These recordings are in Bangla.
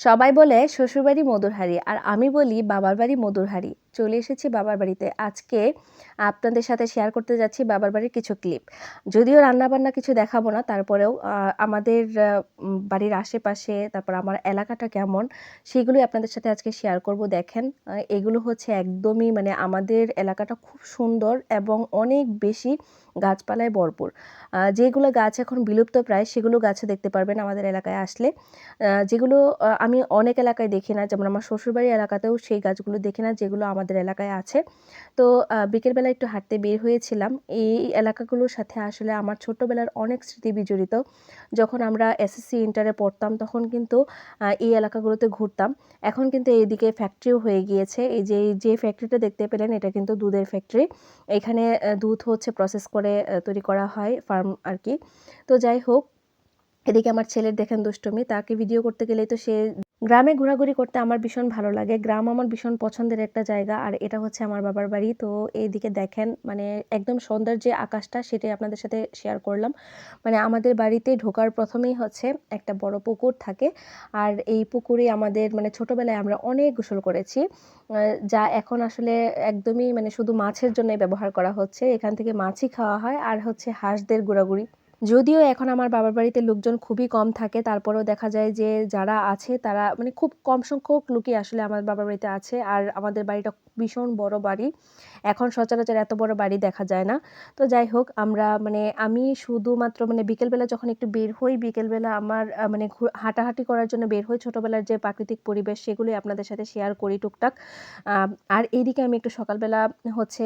সবাই বলে শ্বশুরবাড়ি মধুরহারি আর আমি বলি বাবার বাড়ি মধুরহারি। চলে এসেছি বাবার বাড়িতে। আজকে আপনাদের সাথে শেয়ার করতে যাচ্ছি বাবার বাড়ির কিছু ক্লিপ যদিও রান্নাবান্না কিছু দেখাবো না, তারপরেও আমাদের বাড়ির আশেপাশে, তারপর আমার এলাকাটা কেমন, সেগুলোই আপনাদের সাথে আজকে শেয়ার করব। দেখেন এগুলো হচ্ছে একদমই মানে আমাদের এলাকাটা খুব সুন্দর এবং অনেক বেশি গাছপালায় ভরপুর। যেগুলো গাছ এখন বিলুপ্ত প্রায়, সেগুলো গাছে দেখতে পারবেন আমাদের এলাকায় আসলে। যেগুলো আমি অনেক এলাকায় দেখি না, যেমন আমার শ্বশুরবাড়ি এলাকাতেও সেই গাছগুলো দেখি না, যেগুলো আমাদের এলাকায় আছে। তো বিকেলবেলা একটু হাঁটতে বের হয়েছিলাম। এই এলাকাগুলোর সাথে আসলে আমার ছোট্টবেলার অনেক স্মৃতি বিজড়িত। যখন আমরা এসএসসি ইন্টারে পড়তাম তখন কিন্তু এই এলাকাগুলোতে ঘুরতাম। এখন কিন্তু এইদিকে ফ্যাক্টরিও হয়ে গিয়েছে। এই যে যে ফ্যাক্টরিটা দেখতে পেলেন, এটা কিন্তু দুধের ফ্যাক্টরি এখানে দুধ হচ্ছে প্রসেস করে তৈরি করা হয় ফার্ম আর কি। তো যাই হোক, এদিকে আমার ছেলের দেখেন দুষ্টুমি, তাকে ভিডিও করতে গেলেই তো সে গ্রামে ঘোরাঘুরি করতে আমার ভীষণ ভালো লাগে। গ্রাম আমার ভীষণ পছন্দের একটা জায়গা, আর এটা হচ্ছে আমার বাবার বাড়ি। তো এইদিকে দেখেন মানে একদম সন্ধ্যার যে আকাশটা, সেটাই আপনাদের সাথে শেয়ার করলাম। মানে আমাদের বাড়িতে ঢোকার প্রথমেই হচ্ছে একটা বড় পুকুর থাকে, আর এই পুকুরে আমাদের মানে ছোটবেলায় আমরা অনেক গোসল করেছি। যা এখন আসলে একদমই মানে শুধু মাছের জন্যই ব্যবহার করা হচ্ছে। এখান থেকে মাছই খাওয়া হয়, আর হচ্ছে হাঁসদের ঘোরাঘুরি। যদিও এখন আমার বাবার বাড়িতে লোকজন খুবই কম থাকে, তারপরেও দেখা যায় যে যারা আছে তারা মানে খুব কম সংখ্যক লোকই আসলে আমার বাবার বাড়িতে আছে আর আমাদের বাড়িটা ভীষণ বড় বাড়ি। এখন সচরাচর এত বড় বাড়ি দেখা যায় না। তো যাই হোক, আমরা মানে আমি শুধুমাত্র মানে বিকেলবেলা যখন একটু বের হই, বিকেলবেলা আমার মানে হাঁটাহাঁটি করার জন্য বের হই ছোটোবেলার যে প্রাকৃতিক পরিবেশ সেগুলোই আপনাদের সাথে শেয়ার করি টুকটাক। আর এইদিকে আমি একটু সকালবেলা হচ্ছে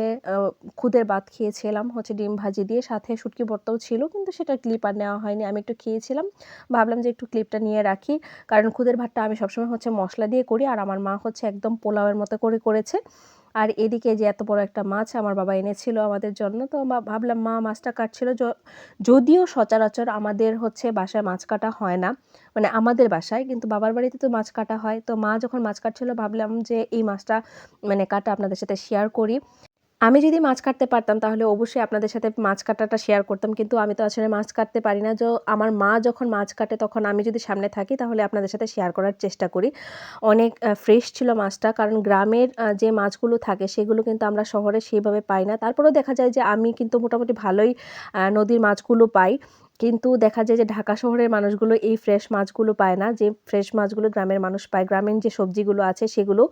খুদের ভাত খেয়েছিলাম, হচ্ছে ডিম ভাজি দিয়ে, সাথে শুটকি ভর্তাও ছিল, কিন্তু সেটা ক্লিপ আর নেওয়া হয়নি। আমি একটু খেয়েছিলাম। ভাবলাম যে একটু ক্লিপটা নিয়ে রাখি। কারণ খুদের ভাতটা আমি সবসময় হচ্ছে মশলা দিয়ে করি। আর আমার মা হচ্ছে একদম পোলাওয়ের মতো করে করেছে। আর এদিকে যে এত বড় একটা মাছ আমার বাবা এনেছিল আমাদের জন্য। তো ভাবলাম, মা, মাছটা কাটছিল। যদিও সচরাচর আমাদের হচ্ছে বাসায় মাছ কাটা হয় না। মানে আমাদের বাসায়, কিন্তু বাবার বাড়িতে তো মাছ কাটা হয়। তো মা যখন মাছ কাটছিল, ভাবলাম যে এই মাছটা মানে কাটা আপনাদের সাথে শেয়ার করি। আমি যদি মাছ কাটতে পারতাম, তাহলে অবশ্যই আপনাদের সাথে মাছ কাটাটা শেয়ার করতাম। কিন্তু আমি তো আসলে মাছ কাটতে পারি না। যে, আমার মা যখন মাছ কাটে, তখন আমি যদি সামনে থাকি, তাহলে আপনাদের সাথে শেয়ার করার চেষ্টা করি। অনেক ফ্রেশ ছিল মাছটা, কারণ গ্রামের যে মাছগুলো থাকে, সেগুলো কিন্তু আমরা শহরে সেইভাবে পাই না। তারপরেও দেখা যায় যে, আমি কিন্তু মোটামুটি ভালোই নদীর মাছগুলো পাই। কিন্তু দেখা যায় যে ঢাকা শহরের মানুষগুলো এই ফ্রেশ মাছগুলো পায় না, যে ফ্রেশ মাছগুলো গ্রামের মানুষ পায়, গ্রামীণ যে সবজিগুলো আছে সেগুলো।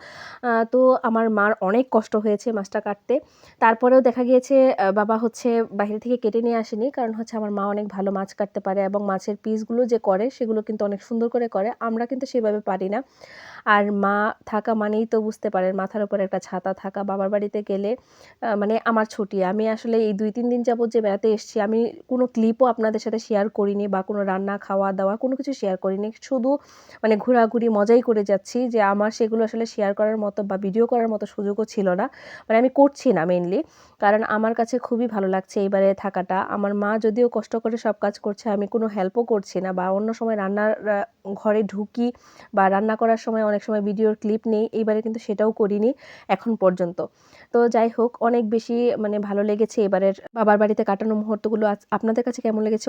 তো আমার মার অনেক কষ্ট হয়েছে মাছটা কাটতে। তারপরেও দেখা গিয়েছে বাবা হচ্ছে বাইরে থেকে কেটে নিয়ে আসেনি, কারণ হচ্ছে আমার মা অনেক ভালো মাছ কাটতে পারে এবং মাছের পিসগুলো যে করে সেগুলো কিন্তু অনেক সুন্দর করে করে, আমরা কিন্তু সেভাবে পারি না। আর মা থাকা মানেই তো বুঝতে পারেন, মাথার উপর একটা ছাতা থাকা, বাবার বাড়িতে গেলে মানে আমার ছুটি। আমি আসলে এই দুই, তিন দিন যাবত যে বেড়াতে এসেছি, আমি কোনো ক্লিপও আপনাদের সাথে শেয়ার করিনি বা কোনো রান্না, খাওয়া, দাওয়া কোনো কিছু শেয়ার করিনি। শুধু মানে ঘোরাঘুরি মজাই করে যাচ্ছি যে আমার সেগুলো আসলে শেয়ার করার মতো বা ভিডিও করার মতো সুযোগও ছিল না। মানে আমি করছি না মেনলি কারণ আমার কাছে খুবই ভালো লাগছে এইবারে থাকাটা। আমার মা যদিও কষ্ট করে সব কাজ করছে, আমি কোনো হেল্পও করছি না বা অন্য সময় রান্নার ঘরে ঢুকি বা রান্না করার সময় অনেক সময় ভিডিওর ক্লিপ নেই, এইবারে কিন্তু সেটাও করিনি এখন পর্যন্ত। তো যাই হোক, অনেক বেশি মানে ভালো লেগেছে এবারের বাবার বাড়িতে কাটানো মুহূর্তগুলো। আপনাদের কাছে কেমন লেগেছে?